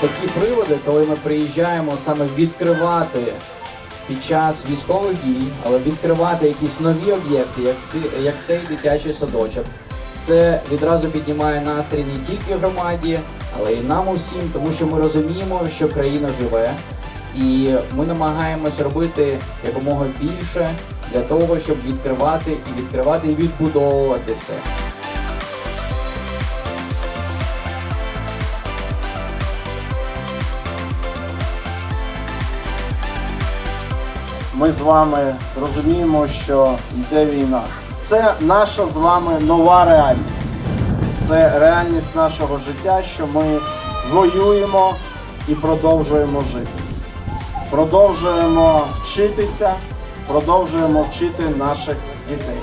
такі приводи, коли ми приїжджаємо саме відкривати під час військових дій, але відкривати якісь нові об'єкти, як, ці, як цей дитячий садочок. Це відразу піднімає настрій не тільки громаді, але й нам усім, тому що ми розуміємо, що країна живе, і ми намагаємось робити якомога більше для того, щоб відкривати і відкривати і відбудовувати все. Ми з вами розуміємо, що йде війна. Це наша з вами нова реальність. Це реальність нашого життя, що ми воюємо і продовжуємо жити. Продовжуємо вчитися, продовжуємо вчити наших дітей.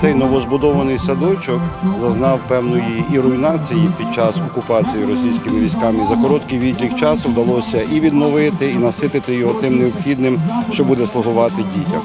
Цей новозбудований садочок зазнав певної і руйнації під час окупації російськими військами. За короткий відлік часу вдалося і відновити, і наситити його тим необхідним, що буде слугувати дітям.